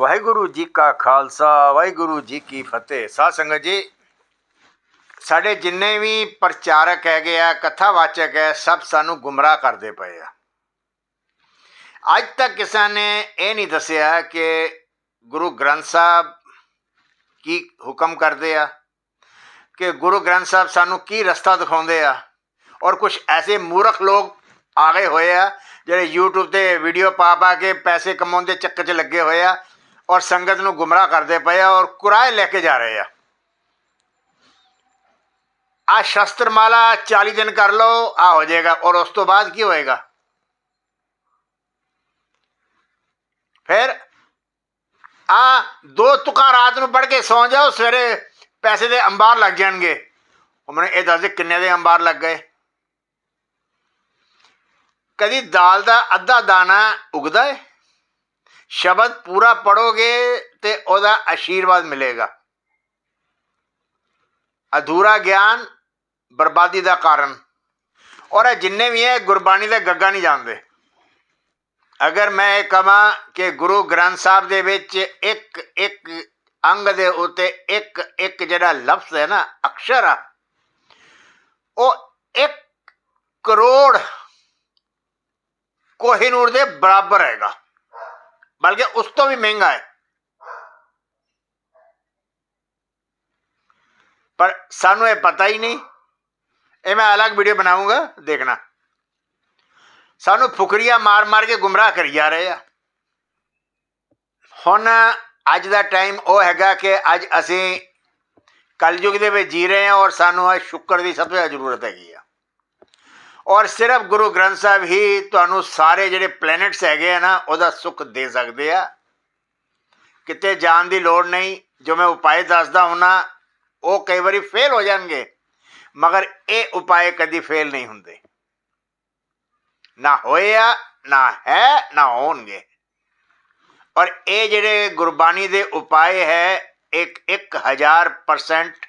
ਵਾਹਿਗੁਰੂ ਜੀ ਕਾ ਖਾਲਸਾ, ਵਾਹਿਗੁਰੂ ਜੀ ਕੀ ਫਤਿਹ। ਸਾਧ ਸੰਗਤ ਜੀ, ਸਾਡੇ ਜਿੰਨੇ ਵੀ ਪ੍ਰਚਾਰਕ ਹੈਗੇ ਆ, ਕਥਾਵਾਚਕ ਹੈ, ਸਭ ਸਾਨੂੰ ਗੁੰਮਰਾਹ ਕਰਦੇ ਪਏ ਆ। ਅੱਜ ਤੱਕ ਕਿਸੇ ਨੇ ਇਹ ਨਹੀਂ ਦੱਸਿਆ ਕਿ ਗੁਰੂ ਗ੍ਰੰਥ ਸਾਹਿਬ ਕੀ ਹੁਕਮ ਕਰਦੇ ਆ, ਕਿ ਗੁਰੂ ਗ੍ਰੰਥ ਸਾਹਿਬ ਸਾਨੂੰ ਕੀ ਰਸਤਾ ਦਿਖਾਉਂਦੇ ਆ। ਔਰ ਕੁਝ ਐਸੇ ਮੂਰਖ ਲੋਕ ਆ ਗਏ ਹੋਏ ਆ, ਜਿਹੜੇ YouTube ਤੇ ਵੀਡੀਓ ਪਾ ਪਾ ਕੇ ਪੈਸੇ ਕਮਾਉਣ ਦੇ ਚੱਕਰ 'ਚ ਲੱਗੇ ਹੋਏ ਆ ਔਰ ਸੰਗਤ ਨੂੰ ਗੁੰਮਰਾਹ ਕਰਦੇ ਪਏ ਆ ਔਰ ਕੁਰਾਏ ਲੈ ਕੇ ਜਾ ਰਹੇ ਆ ਆ ਸ਼ਸਤਰਮਾਲਾ 40 ਦਿਨ ਕਰ ਲਓ ਆ ਹੋ ਜਾਏਗਾ ਔਰ ਉਸ ਤੋਂ ਬਾਅਦ ਕੀ ਹੋਏਗਾ ਫਿਰ ਆ ਦੋ ਤੁਕਾਂ ਰਾਤ ਨੂੰ ਪੜ ਕੇ ਸੌਂ ਜਾਓ ਸਵੇਰੇ ਪੈਸੇ ਦੇ ਅੰਬਾਰ ਲੱਗ ਜਾਣਗੇ ਉਹ ਮੈਨੂੰ ਇਹ ਦੱਸ ਦੇ ਕਿੰਨੇ ਦੇ ਅੰਬਾਰ ਲੱਗ ਗਏ ਕਦੀ ਦਾਲ ਦਾ ਅੱਧਾ ਦਾਣਾ ਉਗਦਾ ਹੈ ਸ਼ਬਦ ਪੂਰਾ ਪੜੋਗੇ ਤੇ ਉਹਦਾ ਆਸ਼ੀਰਵਾਦ ਮਿਲੇਗਾ। ਅਧੂਰਾ ਗਿਆਨ ਬਰਬਾਦੀ ਦਾ ਕਾਰਨ। ਔਰ ਇਹ ਜਿੰਨੇ ਵੀ ਹੈ, ਗੁਰਬਾਣੀ ਦਾ ਗੱਗਾ ਨਹੀਂ ਜਾਣਦੇ। ਅਗਰ ਮੈਂ ਇਹ ਕਹਾਂ ਕਿ ਗੁਰੂ ਗ੍ਰੰਥ ਸਾਹਿਬ ਦੇ ਵਿੱਚ ਇੱਕ ਇੱਕ ਅੰਗ ਦੇ ਉੱਤੇ ਇੱਕ ਇੱਕ ਜਿਹੜਾ ਲਫ਼ਜ਼ ਹੈ ਨਾ, ਅਕਸ਼ਰ ਆ, ਉਹ 1 ਕਰੋੜ ਕੋਹਿਨੂਰ ਦੇ ਬਰਾਬਰ ਹੈਗਾ। ਬਲਕਿ ਉਸ ਤੋਂ ਵੀ ਮਹਿੰਗਾ ਹੈ ਪਰ ਸਾਨੂੰ ਇਹ ਪਤਾ ਹੀ ਨਹੀਂ ਇਹ ਮੈਂ ਅਲੱਗ ਵੀਡੀਓ ਬਣਾਉਂਗਾ ਦੇਖਣਾ ਸਾਨੂੰ ਫੁਕਰੀਆ ਮਾਰ ਮਾਰ ਕੇ ਗੁੰਮਰਾਹ ਕਰੀ ਜਾ ਰਹੇ ਆ ਹੁਣ ਅੱਜ ਦਾ ਟਾਈਮ ਉਹ ਹੈਗਾ ਕਿ ਅੱਜ ਅਸੀਂ ਕਲਯੁਗ ਦੇ ਵਿੱਚ ਜੀ ਰਹੇ ਹਾਂ ਔਰ ਸਾਨੂੰ ਇਹ ਸ਼ੁਕਰ ਦੀ ਸਭ ਤੋਂ ਜ਼ਿਆਦਾ ਜ਼ਰੂਰਤ ਹੈਗੀ ਆ ਔਰ ਸਿਰਫ ਗੁਰੂ ਗ੍ਰੰਥ ਸਾਹਿਬ ਹੀ ਤੁਹਾਨੂੰ ਸਾਰੇ ਜਿਹੜੇ ਪਲੈਨਟਸ ਹੈਗੇ ਆ ਨਾ, ਉਹਦਾ ਸੁੱਖ ਦੇ ਸਕਦੇ ਆ। ਕਿਤੇ ਜਾਣ ਦੀ ਲੋੜ ਨਹੀਂ, ਜੋ ਮੈਂ ਉਪਾਏ ਦੱਸਦਾ ਹੁਣਾ ਉਹ ਕਈ ਵਾਰੀ ਫੇਲ ਹੋ ਜਾਣਗੇ, ਮਗਰ ਇਹ ਉਪਾਏ ਕਦੀ ਫੇਲ ਨਹੀਂ ਹੁੰਦੇ। ਨਾ ਹੋਇਆ ਨਾ ਹੈ, ਨਾ ਹੋਣਗੇ। ਔਰ ਇਹ ਜਿਹੜੇ ਗੁਰਬਾਣੀ ਦੇ ਉਪਾਏ ਹੈ, ਇੱਕ 1000%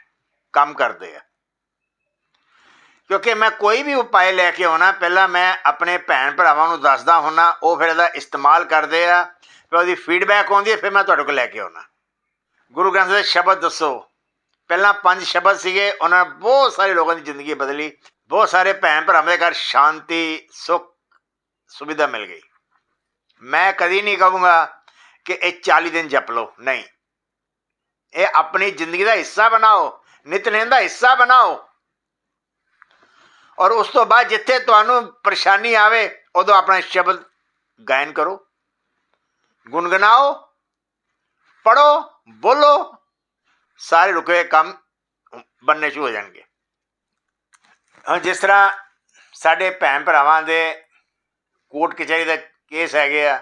ਕੰਮ ਕਰਦੇ ਆ। ਕਿਉਂਕਿ ਮੈਂ ਕੋਈ ਵੀ ਉਪਾਅ ਲੈ ਕੇ ਆਉਣਾ, ਪਹਿਲਾਂ ਮੈਂ ਆਪਣੇ ਭੈਣ ਭਰਾਵਾਂ ਨੂੰ ਦੱਸਦਾ ਹੁੰਨਾ, ਉਹ ਫਿਰ ਇਹਦਾ ਇਸਤੇਮਾਲ ਕਰਦੇ ਆ, ਫਿਰ ਉਹਦੀ ਫੀਡਬੈਕ ਆਉਂਦੀ ਹੈ, ਫਿਰ ਮੈਂ ਤੁਹਾਡੇ ਕੋਲ ਲੈ ਕੇ ਆਉਣਾ। ਗੁਰੂ ਗ੍ਰੰਥ ਦੇ ਸ਼ਬਦ ਦੱਸੋ। ਪਹਿਲਾਂ ਪੰਜ ਸ਼ਬਦ ਸੀਗੇ, ਉਹਨਾਂ ਨੇ ਬਹੁਤ ਸਾਰੇ ਲੋਕਾਂ ਦੀ ਜ਼ਿੰਦਗੀ ਬਦਲੀ, ਬਹੁਤ ਸਾਰੇ ਭੈਣ ਭਰਾਵਾਂ ਦੇ ਘਰ ਸ਼ਾਂਤੀ, ਸੁੱਖ, ਸੁਵਿਧਾ ਮਿਲ ਗਈ। ਮੈਂ ਕਦੀ ਨਹੀਂ ਕਹੂੰਗਾ ਕਿ ਇਹ 40 ਦਿਨ ਜਪ ਲਓ, ਨਹੀਂ। ਇਹ ਆਪਣੀ ਜ਼ਿੰਦਗੀ ਦਾ ਹਿੱਸਾ ਬਣਾਓ, ਨਿਤਨੇਮ ਦਾ ਹਿੱਸਾ ਬਣਾਓ ਔਰ ਉਸ ਤੋਂ ਬਾਅਦ ਜਿੱਥੇ ਤੁਹਾਨੂੰ ਪਰੇਸ਼ਾਨੀ ਆਵੇ, ਉਦੋਂ ਆਪਣਾ ਸ਼ਬਦ ਗਾਇਨ ਕਰੋ। ਗੁੰਗਣਾਓ ਪੜੋ ਬੋਲੋ, ਸਾਰੇ ਰੁਕੇ ਹੋਏ ਕੰਮ ਬੰਨੇ ਸ਼ੁਰੂ ਹੋ ਜਾਣਗੇ। ਹੁਣ ਜਿਸ ਤਰ੍ਹਾਂ ਸਾਡੇ ਭੈਣ ਭਰਾਵਾਂ ਦੇ ਕੋਰਟ ਕਚਹਿਰੀ ਦਾ ਕੇਸ ਹੈਗੇ ਆ,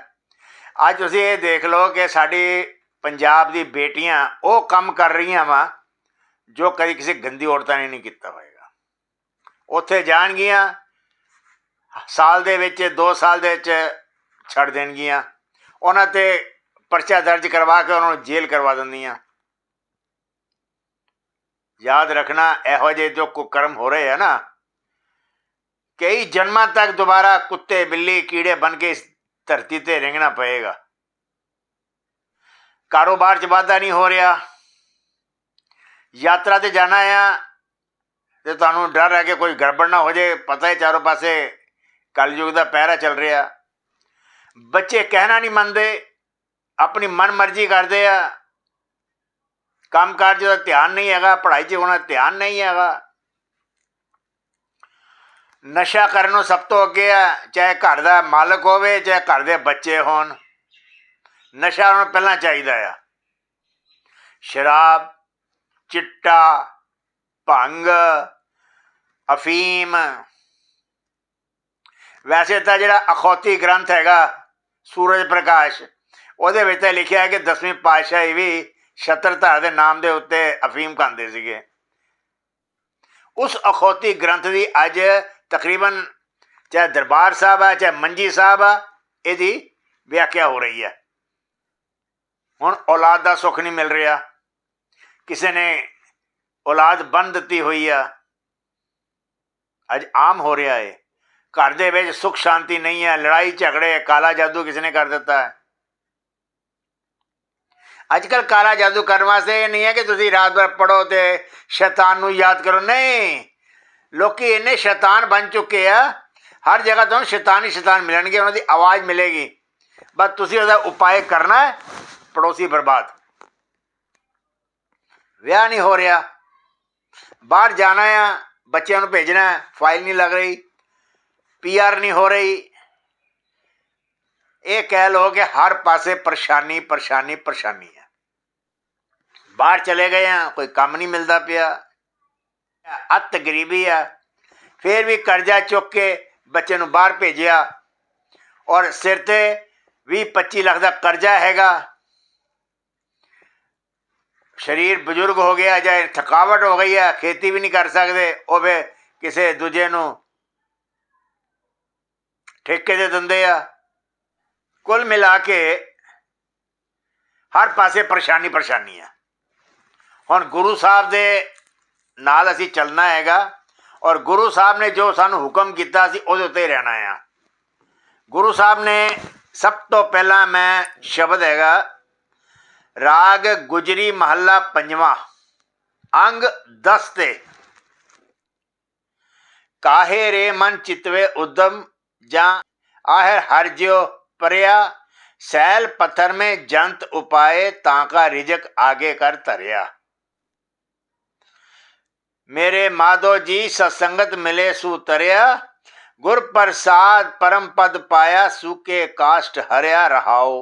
ਅੱਜ ਤੁਸੀਂ ਇਹ ਦੇਖ ਲਓ ਕਿ ਸਾਡੀ ਪੰਜਾਬ ਦੀ ਬੇਟੀਆਂ ਉਹ ਕੰਮ ਕਰ ਰਹੀਆਂ ਵਾ, ਜੋ ਕਦੀ ਕਿਸੇ ਗੰਦੀ ਔਰਤਾਂ ਨੇ ਨਹੀਂ ਕੀਤਾ ਹੋਏਗਾ। ਉੱਥੇ ਜਾਣਗੀਆਂ। ਸਾਲ ਦੇ ਵਿੱਚ 2 ਸਾਲ ਦੇ ਵਿੱਚ ਛੱਡ ਦੇਣਗੀਆਂ। ਉਹਨਾਂ ਤੇ ਪਰਚਾ ਦਰਜ ਕਰਵਾ ਕੇ ਉਹਨਾਂ ਨੂੰ ਜੇਲ੍ਹ ਕਰਵਾ ਦਿੰਦੀਆਂ। ਯਾਦ ਰੱਖਣਾ, ਇਹੋ ਜਿਹੇ ਜੋ ਕੁਕਰਮ ਹੋ ਰਹੇ ਆ ਨਾ, ਕਈ ਜਨਮਾਂ ਤੱਕ ਦੁਬਾਰਾ ਕੁੱਤੇ, ਬਿੱਲੀ, ਕੀੜੇ ਬਣ ਕੇ ਇਸ ਧਰਤੀ ਤੇ ਰਹਿਣਾ ਪਏਗਾ। ਕਾਰੋਬਾਰ 'ਚ ਵਾਧਾ ਨਹੀਂ ਹੋ ਰਿਹਾ। ਯਾਤਰਾ ਤੇ ਜਾਣਾ ਆ ਤੇ ਤੁਹਾਨੂੰ ਡਰ ਹੈ ਕਿ ਕੋਈ ਗੜਬੜ ਨਾ ਹੋ ਜਾਏ। ਪਤਾ ਹੈ ਚਾਰੋਂ ਪਾਸੇ ਕਲਯੁਗ ਦਾ ਪਹਿਰਾ ਚੱਲ ਰਿਹਾ। ਬੱਚੇ ਕਹਿਣਾ ਨਹੀਂ ਮੰਨਦੇ। ਆਪਣੀ ਮਨ ਮਰਜ਼ੀ ਕਰਦੇ ਆ। ਕੰਮ ਕਾਜ ਦਾ ਧਿਆਨ ਨਹੀਂ ਹੈਗਾ। ਪੜ੍ਹਾਈ 'ਚ ਹੋਣਾ ਧਿਆਨ ਨਹੀਂ ਹੈਗਾ। ਨਸ਼ਾ ਕਰਨ ਨੂੰ ਸਭ ਤੋਂ ਅੱਗੇ ਆ। ਚਾਹੇ ਘਰ ਦਾ ਮਾਲਕ ਹੋਵੇ, ਚਾਹੇ ਘਰ ਦੇ ਬੱਚੇ ਹੋਣ। ਨਸ਼ਾ ਉਹਨਾਂ ਪਹਿਲਾਂ ਚਾਹੀਦਾ ਆ। ਸ਼ਰਾਬ, ਚਿੱਟਾ ਭੰਗ, ਅਫੀਮ। ਵੈਸੇ ਤਾਂ ਜਿਹੜਾ ਅਖੌਤੀ ਗ੍ਰੰਥ ਹੈਗਾ, ਸੂਰਜ ਪ੍ਰਕਾਸ਼, ਉਹਦੇ ਵਿੱਚ ਤਾਂ ਲਿਖਿਆ ਹੈ ਕਿ 10ਵੀਂ ਪਾਤਸ਼ਾਹੀ ਵੀ ਛਤਰਧਾਰ ਦੇ ਨਾਮ ਦੇ ਉੱਤੇ ਅਫੀਮ ਖਾਂਦੇ ਸੀਗੇ। ਉਸ ਅਖੌਤੀ ਗ੍ਰੰਥ ਦੀ ਅੱਜ ਤਕਰੀਬਨ ਚਾਹੇ ਦਰਬਾਰ ਸਾਹਿਬ ਆ, ਚਾਹੇ ਮੰਜੀ ਸਾਹਿਬ ਆ, ਇਹਦੀ ਵਿਆਖਿਆ ਹੋ ਰਹੀ ਹੈ। ਹੁਣ ਔਲਾਦ ਦਾ ਸੁੱਖ ਨਹੀਂ ਮਿਲ ਰਿਹਾ। ਕਿਸੇ ਨੇ ਔਲਾਦ ਬੰਨ ਦਿੱਤੀ ਹੋਈ ਆ। ਅੱਜ ਆਮ ਹੋ ਰਿਹਾ ਹੈ ਘਰ ਦੇ ਵਿੱਚ ਸੁੱਖ ਸ਼ਾਂਤੀ ਨਹੀਂ ਹੈ, ਲੜਾਈ ਝਗੜੇ, ਕਾਲਾ ਜਾਦੂ ਕਿਸੇ ਨੇ ਕਰ ਦਿੱਤਾ ਹੈ। ਅੱਜ ਕੱਲ ਕਾਲਾ ਜਾਦੂ ਕਰਨ ਵਾਸਤੇ ਇਹ ਨਹੀਂ ਹੈ ਕਿ ਤੁਸੀਂ ਰਾਤ ਭਰ ਪੜੋ ਤੇ ਸ਼ੈਤਾਨ ਨੂੰ ਯਾਦ ਕਰੋ। ਨਹੀਂ, ਲੋਕੀ ਇੰਨੇ ਸ਼ੈਤਾਨ ਬਣ ਚੁੱਕੇ ਆ। ਹਰ ਜਗ੍ਹਾ ਤੋਂ ਸ਼ੈਤਾਨ ਹੀ ਸ਼ੈਤਾਨ ਮਿਲਣਗੇ, ਉਹਨਾਂ ਦੀ ਆਵਾਜ਼ ਮਿਲੇਗੀ। ਬਸ ਤੁਸੀਂ ਉਹਦਾ ਉਪਾਅ ਕਰਨਾ ਹੈ, ਪੜੋਸੀ ਬਰਬਾਦ। ਵਿਆਹ ਨਹੀਂ ਹੋ ਰਿਹਾ। ਬਾਹਰ ਜਾਣਾ ਆ, ਬੱਚਿਆਂ ਨੂੰ ਭੇਜਣਾ ਫਾਈਲ ਨਹੀਂ ਲੱਗ ਰਹੀ ਪੀਆਰ ਨਹੀਂ ਹੋ ਰਹੀ। ਇਹ ਕਹਿ ਲੋ ਕਿ ਹਰ ਪਾਸੇ ਪਰੇਸ਼ਾਨੀ ਪਰੇਸ਼ਾਨੀ ਪਰੇਸ਼ਾਨੀ ਹੈ ਬਾਹਰ ਚਲੇ ਗਏ ਆ, ਕੋਈ ਕੰਮ ਨਹੀਂ ਮਿਲਦਾ ਪਿਆ। ਅੱਤ ਗਰੀਬੀ ਆ। ਫਿਰ ਵੀ ਕਰਜ਼ਾ ਚੁੱਕ ਕੇ ਬੱਚੇ ਨੂੰ ਬਾਹਰ ਭੇਜਿਆ। ਔਰ ਸਿਰ ਤੇ 20 25 ਲੱਖ ਦਾ ਕਰਜ਼ਾ ਹੈਗਾ। ਸਰੀਰ ਬਜ਼ੁਰਗ ਹੋ ਗਿਆ ਜਾਂ ਥਕਾਵਟ ਹੋ ਗਈ ਹੈ, ਖੇਤੀ ਵੀ ਨਹੀਂ ਕਰ ਸਕਦੇ, ਉਹ ਵੇ ਕਿਸੇ ਦੂਜੇ ਨੂੰ ਠੇਕੇ ਦੇ ਦਿੰਦੇ ਆ। ਕੁੱਲ ਮਿਲਾ ਕੇ ਹਰ ਪਾਸੇ ਪਰੇਸ਼ਾਨੀ ਪਰੇਸ਼ਾਨੀ ਆ। ਹੁਣ ਗੁਰੂ ਸਾਹਿਬ ਦੇ ਨਾਲ ਅਸੀਂ ਚੱਲਣਾ ਹੈਗਾ ਔਰ ਗੁਰੂ ਸਾਹਿਬ ਨੇ ਜੋ ਸਾਨੂੰ ਹੁਕਮ ਕੀਤਾ ਸੀ, ਉਹਦੇ ਉੱਤੇ ਰਹਿਣਾ ਆ। ਗੁਰੂ ਸਾਹਿਬ ਨੇ ਸਭ ਤੋਂ ਪਹਿਲਾਂ ਮੈਂ ਸ਼ਬਦ ਹੈਗਾ راگ گجری محلہ پنجواں انگ دستے کاہے رے من چتوے ادم جاں آہر جیو پریا سیل پتھر میں جنت اپائے تانکا رجک آگے کر تریا میرے مادو جی سسنگت ملے سو تریا گر پرساد پرم پد پایا سوکے کاشٹ ہریا رہاؤ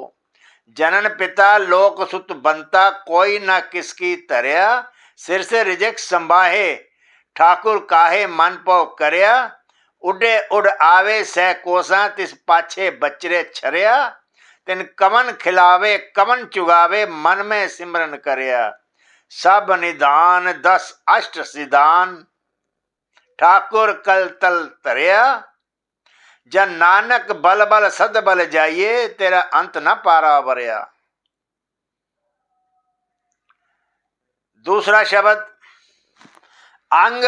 جنن پتا لوک ست بنتا کوئی نہ کس کی تریا سر سے رجک سمباہے ٹھاکر کاہے من پو کریا اڈے اڑ آوے سہ کوساں تس پاچھے بچرے چھریا تن کمن کھلاوے کمن چگاوے من میں سمرن کریا سب ندان دس اشٹ سدان ٹھاکر کل تل تریا جن نانک بل بل سد بل جائیے، تیرا انت نہ پارا بریا دوسرا شبد، انگ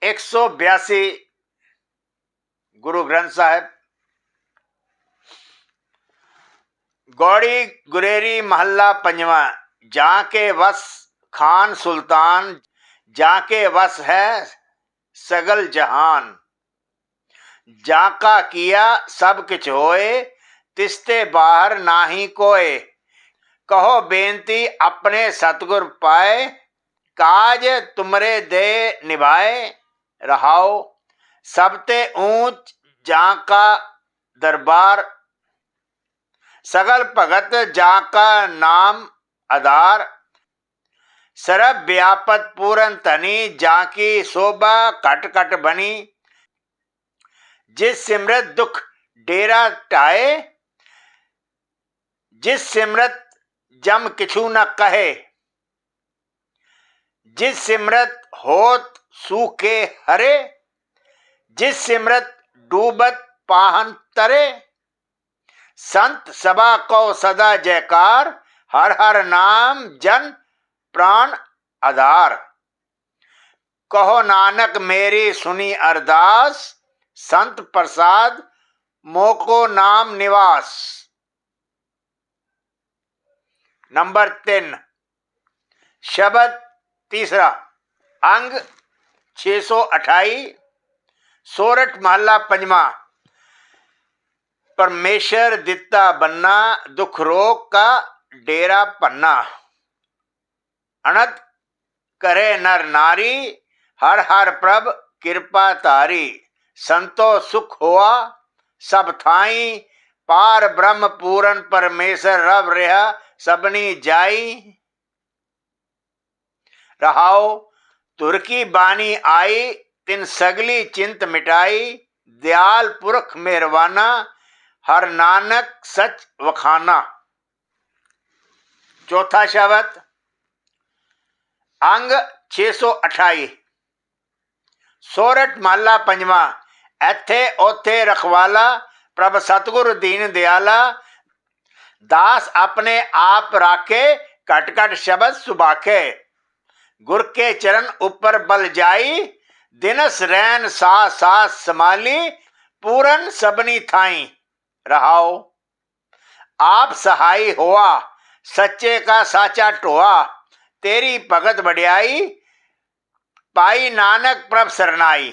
ایک سو بیاسی، گرو گرنتھ صاحب۔ گوڑی گریری محلہ پنجواں جہاں کے وس خان سلطان جہاں کے وس ہے سگل جہان۔ جاکا کیا سب کچھ ہوئے، تستے باہر نہ ہی کوئے۔ کہو بینتی اپنے ستگر پائے، کاج تمرے دے نبھائے۔ رہاؤ سب تے اونچ جاں دربار۔ سگل بھگت جاں کا نام ادار سرب بیاپت پورن تنی جاں کی شوبھا کٹ کٹ بنی۔ جس سمرت دکھ ڈیرا ٹائے، جس سمرت جم کچھو نہ کہے، جس سمرت ہوت سوکھے ہرے، جس سمرت ڈوبت پاہن ترے۔ سنت سبا کو سدا جیکار، ہر ہر نام جن پران ادار کہو نانک میری سنی ارداس سنت پرساد، موکو نام نواس۔ نمبر تین، شبد تیسرا، انگ چھ سو اٹھائی سورٹ محلہ پنجواں۔ پرمیشر دتا بننا، دکھ روک کا ڈیرا پننا۔ انت کرے نر ناری، ہر ہر پرب کرپا تاری۔ سنتو سکھ ہوا سب تھائی پار بر پورن پرمیشر رب رہا سبنی جائیں بانی آئی تین سگلی چنت مٹائی دیا پورک مہروانا ہر نانک سچ وخانا چوتھا شبت اگ چھ سو اٹھائی سورٹ مالا پنجواں ات اوٹ رکھوالا پرب ست گور دیا داس اپنے آپ راخ کٹ کٹ شبد سباخ چرن اوپر بل جائی دورن سبنی تھو آپ سہائی ہوا سچے کا ساچا ٹوا تری پگت بڈیائی پائ نانک پرب سرائی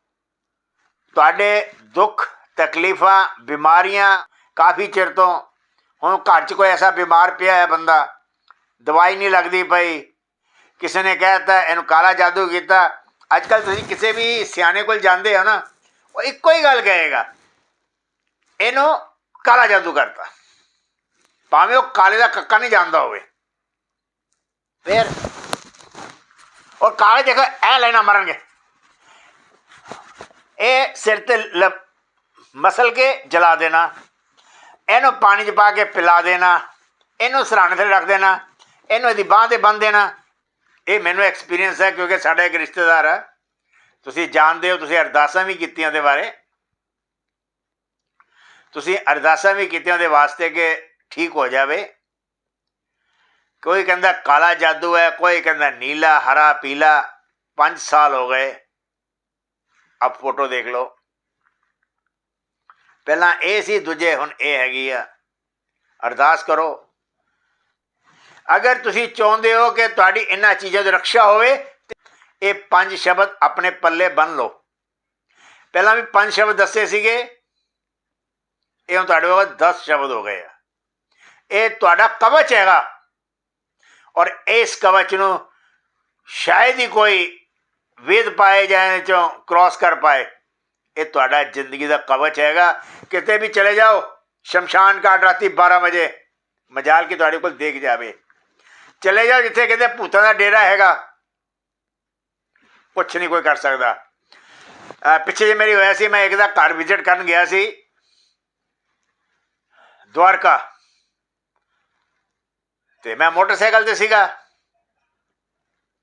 ਤੁਹਾਡੇ ਦੁੱਖ, ਤਕਲੀਫਾਂ, ਬਿਮਾਰੀਆਂ ਕਾਫੀ ਚਿਰ ਤੋਂ ਹੁਣ ਘਰ 'ਚ ਕੋਈ ਐਸਾ ਬਿਮਾਰ ਪਿਆ ਹੈ ਬੰਦਾ, ਦਵਾਈ ਨਹੀਂ ਲੱਗਦੀ ਪਈ। ਕਿਸੇ ਨੇ ਕਹਿਤਾ ਇਹਨੂੰ ਕਾਲਾ ਜਾਦੂ ਕੀਤਾ। ਅੱਜ ਕੱਲ ਤੁਸੀਂ ਕਿਸੇ ਵੀ ਸਿਆਣੇ ਕੋਲ ਜਾਂਦੇ ਹੋ ਨਾ, ਉਹ ਇੱਕੋ ਹੀ ਗੱਲ ਕਹੇਗਾ, ਇਹਨੂੰ ਕਾਲਾ ਜਾਦੂ ਕਰਤਾ। ਭਾਵੇਂ ਉਹ ਕਾਲੇ ਦਾ ਕੱਕਾ ਨਹੀਂ ਜਾਣਦਾ ਹੋਵੇ। ਫਿਰ ਉਹ ਕਾਲੇ ਦੇਖੋ ਐ ਲੈਣਾ ਮਰਨਗੇ। ਇਹ ਸਿਰ ਤੇ ਲ- ਮਸਲ ਕੇ ਜਲਾ ਦੇਣਾ। ਇਹਨੂੰ ਪਾਣੀ 'ਚ ਪਾ ਕੇ ਪਿਲਾ ਦੇਣਾ। ਇਹਨੂੰ ਸਰਾਣੇ ਤੇ ਰੱਖ ਦੇਣਾ। ਇਹਨੂੰ ਇਹਦੀ ਬਾਹ ਤੇ ਬੰਨ ਦੇਣਾ। ਇਹ ਮੈਨੂੰ ਐਕਸਪੀਰੀਅੰਸ ਹੈ ਕਿਉਂਕਿ ਸਾਡਾ ਇੱਕ ਰਿਸ਼ਤੇਦਾਰ ਹੈ। ਤੁਸੀਂ ਜਾਣਦੇ ਹੋ, ਤੁਸੀਂ ਅਰਦਾਸਾਂ ਵੀ ਕੀਤੀਆਂ ਉਹਦੇ ਬਾਰੇ। ਤੁਸੀਂ ਅਰਦਾਸਾਂ ਵੀ ਕੀਤੀਆਂ ਉਹਦੇ ਵਾਸਤੇ ਕਿ ਠੀਕ ਹੋ ਜਾਵੇ। ਕੋਈ ਕਹਿੰਦਾ ਕਾਲਾ ਜਾਦੂ ਹੈ, ਕੋਈ ਕਹਿੰਦਾ ਨੀਲਾ, ਹਰਾ, ਪੀਲਾ 5 ਸਾਲ ਹੋ ਗਏ। ਅਬ ਫੋਟੋ ਦੇਖ ਲਓ। ਪਹਿਲਾਂ ਇਹ ਸੀ, ਦੂਜੇ ਹੁਣ ਇਹ ਹੈਗੀ ਆ। ਅਰਦਾਸ ਕਰੋ। ਅਗਰ ਤੁਸੀਂ ਚਾਹੁੰਦੇ ਹੋ ਕਿ ਤੁਹਾਡੀ ਇਹਨਾਂ ਚੀਜ਼ਾਂ ਦੀ ਰੱਖਿਆ ਹੋਵੇ ਇਹ ਪੰਜ ਸ਼ਬਦ ਆਪਣੇ ਪੱਲੇ ਬੰਨ ਲਓ। ਪਹਿਲਾਂ ਵੀ ਪੰਜ ਸ਼ਬਦ ਦੱਸੇ ਸੀਗੇ। ਇਹ ਹੁਣ ਤੁਹਾਡੇ ਕੋਲ 10 ਸ਼ਬਦ ਹੋ ਗਏ ਆ। ਇਹ ਤੁਹਾਡਾ ਕਵਚ ਹੈਗਾ। ਔਰ ਇਸ ਕਵਚ ਨੂੰ ਸ਼ਾਇਦ ਹੀ ਕੋਈ ਵੇਦ ਪਾਏ ਜਾਣ ਚੋਂ ਕ੍ਰਾਸ ਕਰ ਪਾਏ ਇਹ ਤੁਹਾਡਾ ਜ਼ਿੰਦਗੀ ਦਾ ਕਵਚ ਹੈਗਾ ਕਿਤੇ ਵੀ ਚਲੇ ਜਾਓ ਸ਼ਮਸ਼ਾਨ ਘਾਟ ਰਾਤੀ 12 ਵਜੇ ਮਜਾਲ ਕੀ ਤੁਹਾਡੇ ਕੋਲ ਦੇਖ ਜਾਵੇ ਚਲੇ ਜਾਓ ਜਿੱਥੇ ਕਹਿੰਦੇ ਭੂਤਾਂ ਦਾ ਡੇਰਾ ਹੈਗਾ ਕੁਛ ਨਹੀਂ ਕੋਈ ਕਰ ਸਕਦਾ ਅਹ ਪਿੱਛੇ ਜੇ ਮੇਰੀ ਹੋਇਆ ਸੀ ਮੈਂ ਇੱਕ ਦਾ ਘਰ ਵਿਜ਼ਿਟ ਕਰਨ ਗਿਆ ਸੀ ਦਵਾਰਕਾ ਤੇ ਮੈਂ ਮੋਟਰਸਾਈਕਲ ਤੇ ਸੀਗਾ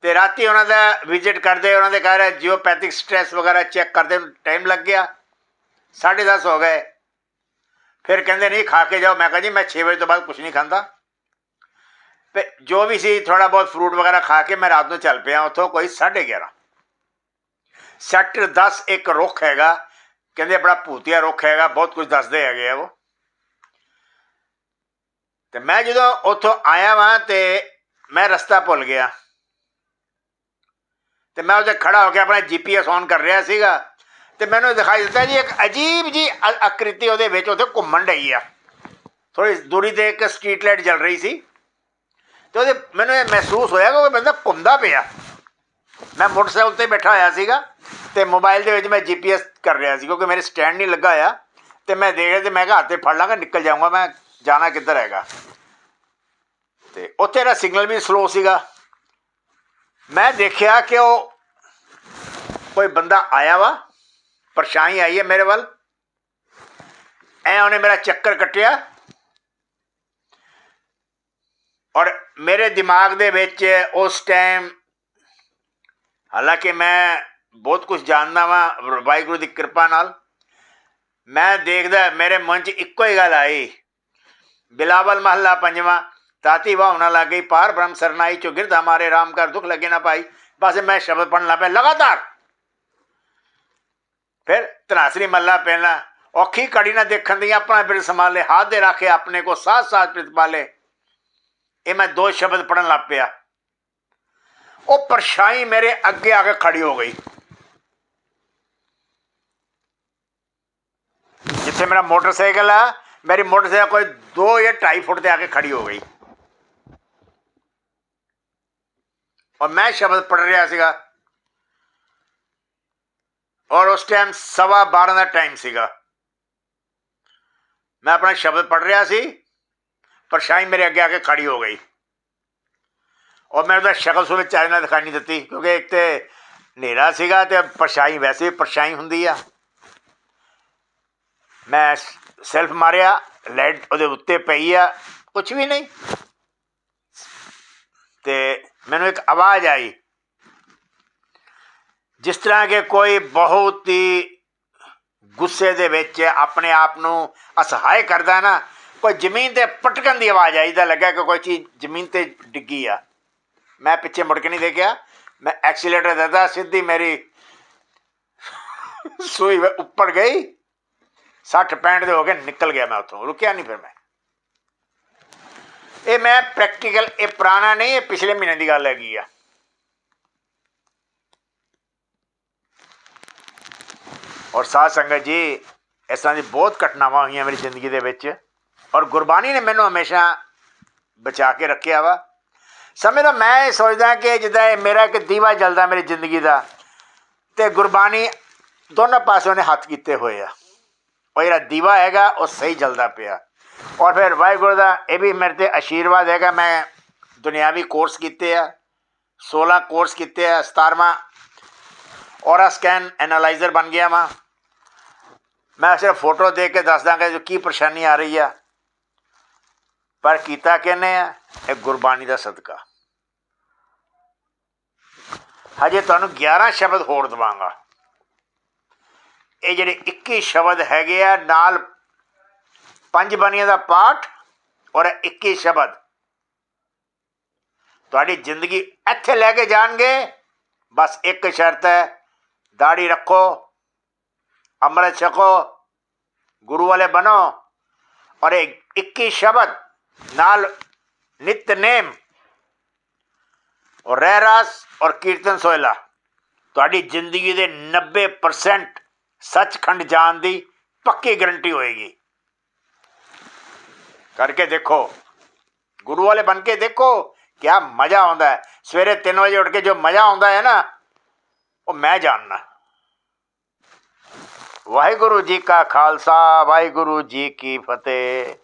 ਤੇ ਰਾਤੀ ਉਹਨਾਂ ਦਾ ਵਿਜ਼ਿਟ ਕਰਦੇ ਉਹਨਾਂ ਦੇ ਘਰ ਜੀਓਪੈਥਿਕ ਸਟ੍ਰੈਸ ਵਗੈਰਾ ਚੈੱਕ ਕਰਦੇ ਨੂੰ ਟਾਈਮ ਲੱਗ ਗਿਆ 10:30 ਹੋ ਗਏ ਫਿਰ ਕਹਿੰਦੇ ਨਹੀਂ ਖਾ ਕੇ ਜਾਓ ਮੈਂ ਕਿਹਾ ਜੀ ਮੈਂ 6 ਵਜੇ ਤੋਂ ਬਾਅਦ ਕੁਝ ਨਹੀਂ ਖਾਂਦਾ ਤੇ ਜੋ ਵੀ ਸੀ ਥੋੜਾ ਬਹੁਤ ਫਰੂਟ ਵਗੈਰਾ ਖਾ ਕੇ ਮੈਂ ਰਾਤ ਨੂੰ ਚੱਲ ਪਿਆ ਉੱਥੋਂ ਕੋਈ 11:30 ਸੈਕਟਰ 10 ਇੱਕ ਰੁੱਖ ਹੈਗਾ ਕਹਿੰਦੇ ਬੜਾ ਭੂਤੀਆ ਰੁੱਖ ਹੈਗਾ ਬਹੁਤ ਕੁਝ ਦੱਸਦੇ ਹੈਗੇ ਆ ਉਹ ਤੇ ਮੈਂ ਜਦੋਂ ਉੱਥੋਂ ਆਇਆ ਵਾਂ ਤੇ ਮੈਂ ਰਸਤਾ ਭੁੱਲ ਗਿਆ ਤੇ ਮੈਂ ਉਹਦੇ ਖੜਾ ਹੋ ਕੇ ਆਪਣਾ ਜੀਪੀਐਸ ਔਨ ਕਰ ਰਿਹਾ ਸੀਗਾ। ਤੇ ਮੈਨੂੰ ਦਿਖਾਈ ਦਿੱਤਾ ਜੀ, ਇੱਕ ਅਜੀਬ ਜੀ ਆ- ਆਕ੍ਰਿਤੀ ਉਹਦੇ ਵਿੱਚ ਉੱਥੇ ਘੁੰਮਣ ਡਈ ਆ। ਥੋੜੀ ਦੂਰੀ ਤੇ ਇੱਕ ਸਟਰੀਟ ਲਾਈਟ ਜਲ ਰਹੀ ਸੀ। ਤੇ ਉਹਦੇ ਮੈਨੂੰ ਇਹ ਮਹਿਸੂਸ ਹੋਇਆ ਕਿ ਉਹ ਬੰਦਾ ਘੁੰਮਦਾ ਪਿਆ। ਮੈਂ ਮੋਟਰਸਾਈਕਲ ਤੇ ਬੈਠਾ ਹੋਇਆ ਸੀਗਾ ਤੇ ਮੋਬਾਈਲ ਦੇ ਵਿੱਚ ਮੈਂ ਜੀਪੀਐਸ ਕਰ ਰਿਹਾ ਸੀ, ਕਿਉਂਕਿ ਮੇਰੇ ਸਟੈਂਡ ਨਹੀਂ ਲੱਗਾ ਹੋਇਆ। ਤੇ ਮੈਂ ਦੇਖ ਰਿਹਾ ਤੇ ਮੈਂ ਕਿਹਾ, ਹੱਥੇ ਫੜ ਲਾਂਗਾ, ਨਿਕਲ ਜਾਊਂਗਾ, ਮੈਂ ਜਾਣਾ ਕਿੱਧਰ ਹੈਗਾ। ਤੇ ਉੱਥੇ ਦਾ ਸਿਗਨਲ ਵੀ ਸਲੋ ਸੀਗਾ। ਮੈਂ ਦੇਖਿਆ ਕਿ ਉਹ ਕੋਈ ਬੰਦਾ ਆਇਆ ਵਾ ਪਰਛਾਈ ਆਈ ਹੈ ਮੇਰੇ ਵੱਲ ਐ ਉਹਨੇ ਮੇਰਾ ਚੱਕਰ ਕੱਟਿਆ ਔਰ ਮੇਰੇ ਦਿਮਾਗ ਦੇ ਵਿੱਚ ਉਸ ਟਾਈਮ ਹਾਲਾਂਕਿ ਮੈਂ ਬਹੁਤ ਕੁਝ ਜਾਣਦਾ ਵਾਂ ਵਾਹਿਗੁਰੂ ਦੀ ਕਿਰਪਾ ਨਾਲ ਮੈਂ ਦੇਖਦਾ ਮੇਰੇ ਮਨ 'ਚ ਇੱਕੋ ਹੀ ਗੱਲ ਆਈ ਬਿਲਾਵਲ ਮਹੱਲਾ ਪੰਜਵਾਂ ਤਾਤੀ ਵਾਹੁਣਾ ਲੱਗ ਗਈ ਪਾਰ ਬ੍ਰਹਮ ਸਰਨਾਈ ਚੋ ਗਿਰਦ ਹਮਾਰੇ ਰਾਮ ਕਰ ਦੁੱਖ ਲੱਗੇ ਨਾ ਪਾਈ ਬਸ ਮੈਂ ਸ਼ਬਦ ਪੜਨ ਲੱਗ ਪਿਆ ਲਗਾਤਾਰ ਫਿਰ ਤਨਾਸਰੀ ਮੱਲਾ ਪਹਿਲਾ ਔਖੀ ਕੜੀ ਨਾ ਦੇਖਣ ਦੀ ਆਪਣਾ ਬਿਰ ਸੰਭਾਲੇ ਹੱਥ ਦੇ ਰੱਖੇ ਆਪਣੇ ਕੋ ਸਾਥ ਸਾਥ ਪ੍ਰਤਪਾਲੇ ਇਹ ਮੈਂ ਦੋ ਸ਼ਬਦ ਪੜਨ ਲੱਗ ਪਿਆ ਉਹ ਪਰਛਾਈ ਮੇਰੇ ਅੱਗੇ ਆ ਕੇ ਖੜੀ ਹੋ ਗਈ ਜਿੱਥੇ ਮੇਰਾ ਮੋਟਰਸਾਈਕਲ ਆ ਮੇਰੀ ਮੋਟਰਸਾਈਕਲ ਕੋਈ 2 ਜਾਂ 2.5 ਫੁੱਟ ਤੇ ਆ ਕੇ ਖੜੀ ਹੋ ਗਈ ਔਰ ਮੈਂ ਸ਼ਬਦ ਪੜ ਰਿਹਾ ਸੀਗਾ। ਔਰ ਉਸ ਟਾਈਮ ਸਵਾ 12 ਦਾ ਟਾਈਮ ਸੀਗਾ। ਮੈਂ ਆਪਣਾ ਸ਼ਬਦ ਪੜ ਰਿਹਾ ਸੀ ਪਰਛਾਈ ਮੇਰੇ ਅੱਗੇ ਆ ਕੇ ਖੜੀ ਹੋ ਗਈ। ਔਰ ਮੈਂ ਉਹਦਾ ਸ਼ਕਲ ਸੁਣੇ ਚਾਹ ਨਾਲ ਦਿਖਾਈ ਨਹੀਂ ਦਿੱਤੀ, ਕਿਉਂਕਿ ਇੱਕ ਤੇ ਹਨੇਰਾ ਸੀਗਾ ਤੇ ਪਰਛਾਈ ਵੈਸੇ ਪਰਛਾਈ ਹੁੰਦੀ ਆ। ਮੈਂ ਸੈਲਫ ਮਾਰਿਆ ਲਾਈਟ ਉਹਦੇ ਉੱਤੇ ਪਈ ਆ ਕੁਝ ਵੀ ਨਹੀਂ। ਤੇ ਮੈਨੂੰ ਇੱਕ ਆਵਾਜ਼ ਆਈ ਜਿਸ ਤਰ੍ਹਾਂ ਕਿ ਕੋਈ ਬਹੁਤ ਹੀ ਗੁੱਸੇ ਦੇ ਵਿੱਚ ਆਪਣੇ ਆਪ ਨੂੰ ਅਸਹਾਇ ਕਰਦਾ ਨਾ ਕੋਈ ਜ਼ਮੀਨ ਤੇ ਪਟਕਣ ਦੀ ਆਵਾਜ਼ ਆਈ ਤਾਂ ਲੱਗਾ ਕਿ ਕੋਈ ਚੀਜ਼ ਜ਼ਮੀਨ ਤੇ ਡਿੱਗੀ ਆ ਮੈਂ ਪਿੱਛੇ ਮੁੜ ਕੇ ਨਹੀਂ ਦੇਖਿਆ ਮੈਂ ਐਕਸੀਲੇਟਰ ਦਿੱਤਾ ਸਿੱਧੀ ਮੇਰੀ ਸੂਈ ਵ- ਉੱਪਰ ਗਈ 60 65 ਦੇ ਹੋ ਕੇ ਨਿਕਲ ਗਿਆ ਮੈਂ ਉੱਥੋਂ ਰੁਕਿਆ ਨਹੀਂ ਫਿਰ ਮੈਂ ਇਹ ਮੈਂ ਪ੍ਰੈਕਟੀਕਲ ਇਹ ਪੁਰਾਣਾ ਨਹੀਂ ਇਹ ਪਿਛਲੇ ਮਹੀਨੇ ਦੀ ਗੱਲ ਹੈਗੀ ਆ ਔਰ ਸਾਧ ਸੰਗਤ ਜੀ ਇਸ ਤਰ੍ਹਾਂ ਦੀ ਬਹੁਤ ਘਟਨਾਵਾਂ ਹੋਈਆਂ ਮੇਰੀ ਜ਼ਿੰਦਗੀ ਦੇ ਵਿੱਚ ਔਰ ਗੁਰਬਾਣੀ ਨੇ ਮੈਨੂੰ ਹਮੇਸ਼ਾ ਬਚਾ ਕੇ ਰੱਖਿਆ ਵਾ ਸਮੇਂ ਦਾ ਮੈਂ ਇਹ ਸੋਚਦਾ ਕਿ ਜਿੱਦਾਂ ਇਹ ਮੇਰਾ ਇੱਕ ਦੀਵਾ ਜਲਦਾ ਮੇਰੀ ਜ਼ਿੰਦਗੀ ਦਾ ਤੇ ਗੁਰਬਾਣੀ ਦੋਨਾਂ ਪਾਸਿਓਂ ਨੇ ਹੱਥ ਕੀਤੇ ਹੋਏ ਆ ਉਹ ਜਿਹੜਾ ਦੀਵਾ ਹੈਗਾ ਉਹ ਸਹੀ ਜਲਦਾ ਪਿਆ ਔਰ ਫਿਰ ਵਾਹਿਗੁਰੂ ਦਾ ਇਹ ਵੀ ਮੇਰੇ ਤੇ ਆਸ਼ੀਰਵਾਦ ਹੈਗਾ, ਮੈਂ ਦੁਨਿਆਵੀ ਕੋਰਸ ਕੀਤੇ ਆ 16 ਕੋਰਸ ਕੀਤੇ ਆ 17ਵਾਂ ਔਰਾ ਸਕੈਨ ਐਨਾਲਾਈਜ਼ਰ ਬਣ ਗਿਆ ਵਾਂ। ਮੈਂ ਸਿਰਫ ਫੋਟੋ ਦੇਖ ਕੇ ਦੱਸ ਦਾਂਗਾ ਜੋ ਕੀ ਪਰੇਸ਼ਾਨੀ ਆ ਰਹੀ ਆ। ਪਰ ਕੀਤਾ ਕਿਨੇ ਆ? ਇਹ ਗੁਰਬਾਣੀ ਦਾ ਸਦਕਾ। ਹਜੇ ਤੁਹਾਨੂੰ 11 ਸ਼ਬਦ ਹੋਰ ਦਵਾਂਗਾ। ਇਹ ਜਿਹੜੇ 21 ਸ਼ਬਦ ਹੈਗੇ ਆ, ਨਾਲ ਪੰਜ ਬਾਣੀਆਂ ਦਾ ਪਾਠ ਔਰ ਇਹ 21 ਸ਼ਬਦ ਤੁਹਾਡੀ ਜ਼ਿੰਦਗੀ ਇੱਥੇ ਲੈ ਕੇ ਜਾਣਗੇ ਬਸ ਇੱਕ ਸ਼ਰਤ ਹੈ ਦਾੜੀ ਰੱਖੋ ਅੰਮ੍ਰਿਤ ਛਕੋ ਗੁਰੂ ਵਾਲੇ ਬਣੋ ਔਰ ਇਹ 21 ਸ਼ਬਦ ਨਾਲ ਨਿਤਨੇਮ ਔਰ ਰਹਿ ਰਾਸ ਔਰ ਕੀਰਤਨ ਸੋਹਿਲਾ ਤੁਹਾਡੀ ਜ਼ਿੰਦਗੀ ਦੇ 90% ਸੱਚਖੰਡ ਜਾਣ ਦੀ ਪੱਕੀ ਗਰੰਟੀ ਹੋਏਗੀ ਕਰਕੇ ਦੇਖੋ। ਗੁਰੂ ਵਾਲੇ ਬਣ ਕੇ ਦੇਖੋ ਕਿਆ ਮਜ਼ਾ ਆਉਂਦਾ ਹੈ। ਸਵੇਰੇ 3 ਵਜੇ ਉੱਠ ਕੇ ਜੋ ਮਜ਼ਾ ਆਉਂਦਾ ਹੈ ਨਾ, ਉਹ ਮੈਂ ਜਾਣਨਾ। ਵਾਹਿਗੁਰੂ ਜੀ ਕਾ ਖਾਲਸਾ, ਵਾਹਿਗੁਰੂ ਜੀ ਕੀ ਫਤਿਹ।